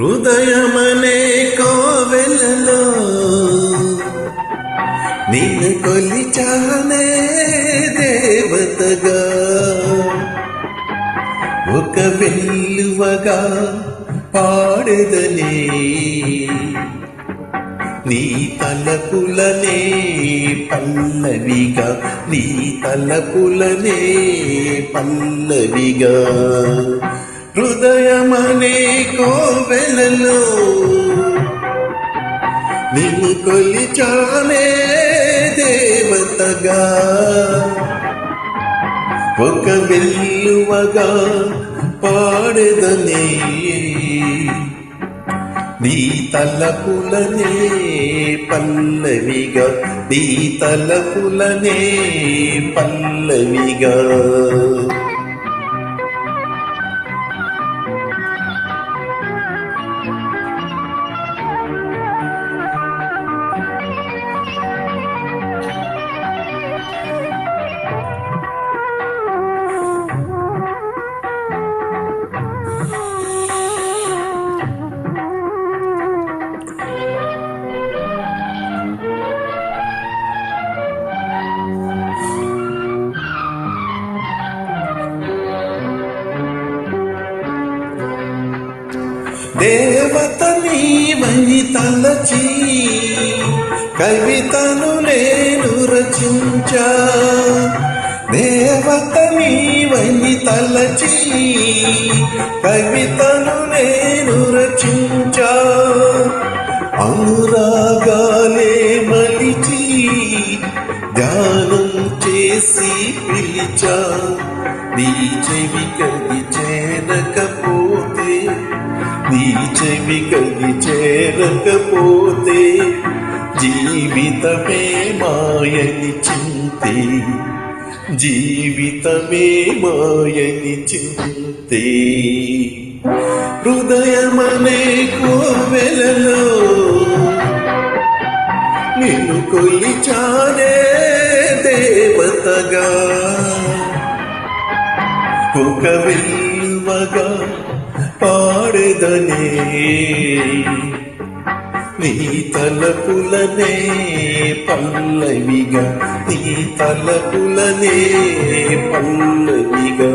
హృదయమనే కోవెలలో నిన్ను కొలిచానే దేవతగా. ఒక వెల్లువగా పాడెదనే నీ తలపులనే పల్లవిగా నీ తలపులనే పల్లవిగా. హృదయమనే కోవెలలో నిన్ను కొలిచానే దేవతగా. ఒక వెల్లువగా పాడెదనే నీ తలపులనే పల్లవిగా నీ తలపులనే పల్లవిగా. దేవత నీవని తలచి కవితను నేను రచించా. దేవత నీవని తలచి కవితను నేను రచించా. అనురాగాలే మలిచి ధ్యానం చేసి పిలిచా. నీ చెవి కది చేనక జీవితమే మాయని చింతే. జీవితమే మాయని చింతే. హృదయమనే కోవెలలో నిన్ను కొలిచానే దేవతగా. ఒక విల్వగా పాడదనే నీ తలపులనే పల్లవిగా నీ తలపులనే పల్లవిగా.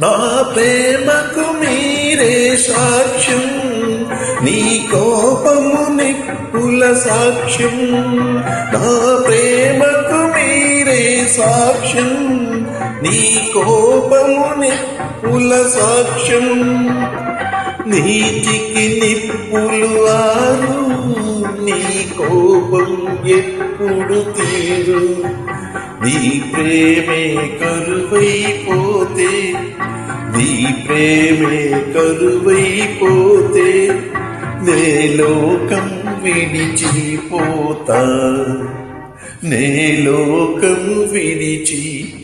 నా ప్రేమకు మీరే సాక్ష్యం నీ కోపము నిప్పుల సాక్ష్యం. నా ప్రేమకు మీరే సాక్ష్యం నీ కోపము నిప్పుల సాక్ష్యం. నీతికి నిప్పులు ఆరు నీ కోపం ఎప్పుడు తీరు. నీ ప్రేమే కరువైపోతే నీ ప్రేమే కరువైపోతే నే లోకం విడిచిపోతా. నే లోకం విడిచిపోతా.